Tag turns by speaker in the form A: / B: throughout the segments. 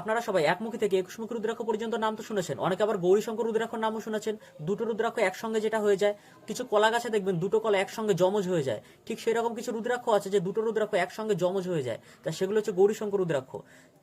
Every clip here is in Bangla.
A: আপনারা সবাই একমুখী থেকে একুশমুখী রুদ্রাক্ষ পর্যন্ত নাম তো শুনেছেন। অনেকে আবার গৌরীশঙ্কর রুদ্রাক্ষর নামও শুনেছেন। দুটো রুদ্রাক্ষ একসঙ্গে যেটা হয়ে যায়, কিছু কলা গাছে দেখবেন দুটো কলা একসঙ্গে জমজ হয়ে যায়। ঠিক সেই রকম কিছু রুদ্রাক্ষ আছে যে দুটো রুদ্রাক্ষ একসঙ্গে জমজ হয়ে যায়। তা সেগুলো হচ্ছে গৌরীশঙ্কর রুদ্রাক্ষ।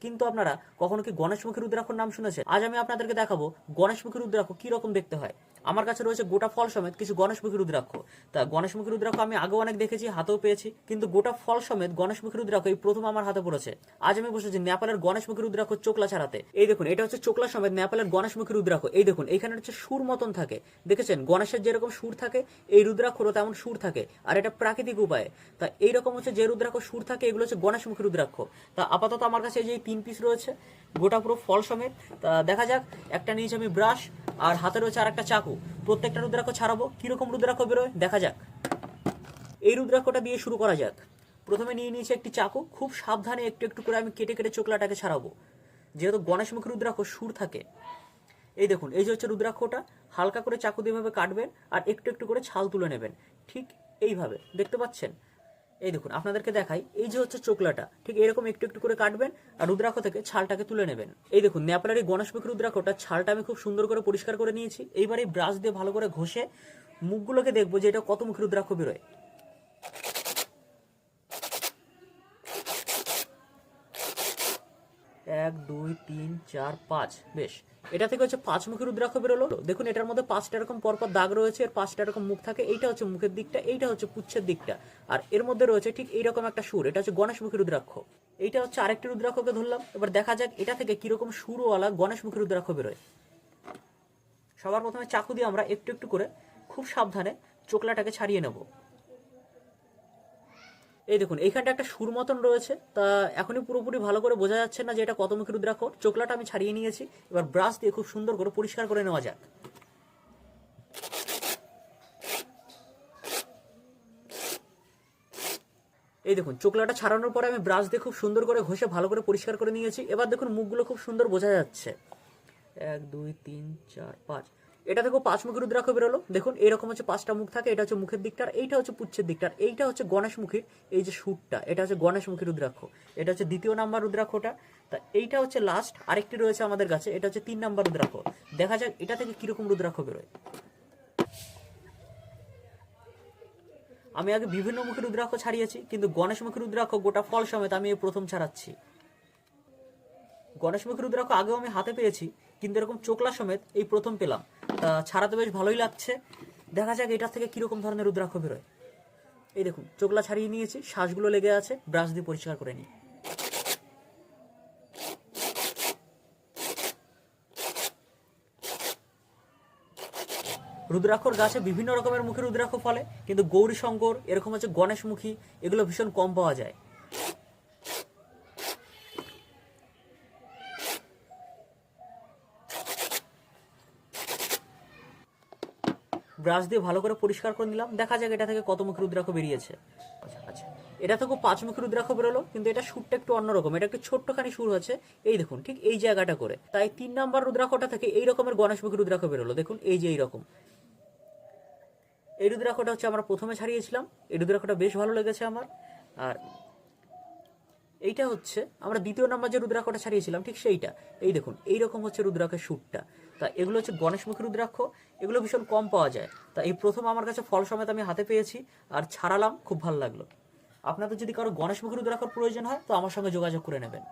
A: কিন্তু আপনারা কখনো কি গণেশমুখী রুদ্রাক্ষর নাম শুনেছেন? আজ আমি আপনাদেরকে দেখাবো গণেশমুখী রুদ্রাক্ষ কি রকম দেখতে হয়। আমার কাছে রয়েছে গোটা ফল সমেত কিছু গণেশমুখী রুদ্রাক্ষ। তা গণেশমুখী রুদ্রাক্ষ আমি আগেও অনেক দেখেছি, হাতেও পেয়েছি, কিন্তু গোটা ফল সমেত গণেশমুখী রুদ্রাক্ষ এই প্রথম আমার হাতে পড়েছে। আজ আমি বসেছি নেপালের গণেশমুখী রুদ্রাক্ষ চোকলা ছাড়াতে। এই দেখুন, এটা হচ্ছে চোকলা সমেত নেপালের গণেশমুখী রুদ্রাক্ষ। এই দেখুন, এখানে হচ্ছে সুর মতন থাকে। দেখেছেন, গণেশের যেরকম সুর থাকে, এই রুদ্রাক্ষরও তেমন সুর থাকে, আর এটা প্রাকৃতিক উপায়ে। তা এইরকম হচ্ছে যে রুদ্রাক্ষ সুর থাকে, এগুলো হচ্ছে গণেশমুখী রুদ্রাক্ষ। তা আপাতত আমার কাছে এই যে তিন পিস রয়েছে, গোটা পুরো ফল সমেত। তা দেখা যাক, একটা নিয়েছি আমি ব্রাশ আর হাতে রয়েছে আর একটা চাকু। প্রত্যেকটা রুদ্রাক্ষ ছাড়াবো। কীরকম রুদ্রাক্ষ বেরোয়? দেখা যাক। এই রুদ্রাক্ষটা দিয়ে শুরু করা যাক। প্রথমে নিয়ে নিয়েছি একটি চাকু। খুব সাবধানে একটু একটু করে আমি কেটে কেটে চোকলাটাকে ছাড়াবো। যেহেতু গণেশমুখী রুদ্রাক্ষ সুর থাকে। এই দেখুন, এই যে হচ্ছে রুদ্রাক্ষটা, হালকা করে চাকু দিয়ে এভাবে কাটবেন আর একটু একটু করে ছাল তুলে নেবেন। ঠিক এইভাবে। দেখতে পাচ্ছেন? এই দেখুন, আপনাদেরকে দেখাই, এই যে হচ্ছে চোকলাটা, ঠিক এরকম একটু একটু করে কাটবেন আর রুদ্রাক্ষ থেকে ছালটাকে তুলে নেবেন। এই দেখুন নেপালের এই গণেশমুখী রুদ্রাক্ষটা ছালটা আমি খুব সুন্দর করে পরিষ্কার করে নিয়েছি। এইবার এই ব্রাশ দিয়ে ভালো করে ঘষে মুখগুলোকে দেখব যে এটা কত মুখী রুদ্রাক্ষ বেরোয়। এক, দুই, তিন, চার, পাঁচ। বেশ। এটা থেকে হচ্ছে পাঁচ মুখী রুদ্রাক্ষ বেরোলো। দেখুন, এটার মধ্যে পাঁচটা এরকম পরপর দাগ রয়েছে, আর পাঁচটা এরকম মুখ থাকে। এইটা হচ্ছে মুখের দিকটা, এইটা হচ্ছে পুচ্ছের দিকটা। আর এর মধ্যে রয়েছে ঠিক এইরকম একটা সুর, এটা হচ্ছে গণেশ গণেশমুখী রুদ্রাক্ষ। এইটা হচ্ছে আরেকটি রুদ্রাক্ষকে ধরলাম। এবার দেখা যাক, এটা থেকে কীরকম সুরওয়ালা গণেশমুখী রুদ্রাক্ষ বেরোয়। সবার প্রথমে চাকু দিয়ে আমরা একটু একটু করে, খুব সাবধানে চোকলাটাকে ছাড়িয়ে নেব। এই দেখুন এইখানটা একটা সুর মতন রয়েছে। তা এখনই পুরোপুরি ভালো করে বোঝা যাচ্ছে না যে এটা কত মুখী রুদ্রাক্ষ। চোকলাটা আমি ছাড়িয়ে নিয়েছি। এবার ব্রাশ দিয়ে খুব সুন্দর করে পরিষ্কার করে নেওয়া যাক। এই দেখুন চোকলাটা ছাড়ানোর পরে আমি ব্রাশ দিয়ে খুব সুন্দর করে ঘষে ভালো করে পরিষ্কার করে নিয়েছি। এবার দেখুন, মুখগুলো খুব সুন্দর বোঝা যাচ্ছে। এক, দুই, তিন, চার, পাঁচ। এটা থেকেও পাঁচ মুখী রুদ্রাক্ষ বেরোলো। দেখুন, এরকম হচ্ছে পাঁচটা মুখ থাকে, এটা হচ্ছে মুখের দিকটার এইটা হচ্ছে পুচ্ছের দিকটার এইটা হচ্ছে গণেশমুখীর এই যে সুরটা, এটা হচ্ছে গণেশমুখী রুদ্রাক্ষ, এটা হচ্ছে দ্বিতীয় নাম্বার রুদ্রাক্ষটা। তা এইটা হচ্ছে লাস্ট আরেকটি রয়েছে আমাদের কাছে, এটা হচ্ছে তিন নাম্বার রুদ্রাক্ষ। দেখা যাক, এটা থেকে কীরকম রুদ্রাক্ষ বেরোয়। আমি আগে বিভিন্ন মুখী রুদ্রাক্ষ ছাড়িয়েছি, কিন্তু গণেশ গণেশমুখী রুদ্রাক্ষ গোটা ফল সমেত আমি প্রথম ছাড়াচ্ছি। গণেশ গণেশমুখী রুদ্রাক্ষ আগেও আমি হাতে পেয়েছি, কিন্তু এরকম চোকলা সমেত এই প্রথম পেলাম। ছাড়াতে বেশ ভালোই লাগছে। দেখা যাক এটা থেকে কীরকম ধরনের রুদ্রাক্ষ বেরোয়। এই দেখুন চোকলা ছাড়িয়ে নিয়েছি, শ্বাসগুলো লেগে আছে, ব্রাশ দিয়ে পরিষ্কার করে নিই। রুদ্রাক্ষর গাছে বিভিন্ন রকমের মুখে রুদ্রাক্ষ ফলে, কিন্তু গৌরী শঙ্কর, এরকম হচ্ছে গণেশমুখী, এগুলো ভীষণ কম পাওয়া যায়। ব্রাশ দিয়ে ভালো করে পরিষ্কার করে নিলাম। দেখা যাক এটা থেকে কত মুখী রুদ্রাক্ষ বেরিয়েছে। আচ্ছা আচ্ছা। এটা থেকেও পাঁচ মুখী রুদ্রাক্ষ বেরোলো, কিন্তু এটা সুরটা একটু অন্যরকম। এটা একটু ছোট্টখানি সুর হচ্ছে। এই দেখুন, ঠিক এই জায়গাটা করে। তাই তিন নাম্বার রুদ্রাক্ষটা থেকে এই রকমের গণেশ গণেশমুখী রুদ্রাক্ষ বেরোলো। দেখুন, এই যে এইরকম। এই রুদ্রাক্ষটা হচ্ছে আমরা প্রথমে ছাড়িয়েছিলাম। এই রুদ্রাক্ষটা বেশ ভালো লেগেছে আমার। আর এইটা হচ্ছে, আমরা দ্বিতীয় নাম্বার যে রুদ্রাক্ষটা ছাড়িয়েছিলাম, ঠিক সেইটা। এই দেখুন এই রকম হচ্ছে রুদ্রাক্ষের সুটটা তা এগুলো হচ্ছে গণেশমুখী রুদ্রাক্ষ, এগুলো ভীষণ কম পাওয়া যায়। তা এই প্রথম আমার কাছে ফল সমেত আমি হাতে পেয়েছি, আর ছাড়ালাম, খুব ভালো লাগল। আপনাদের যদি কারও গণেশমুখী রুদ্রাক্ষর প্রয়োজন হয়, তো আমার সঙ্গে যোগাযোগ করে নেবেন।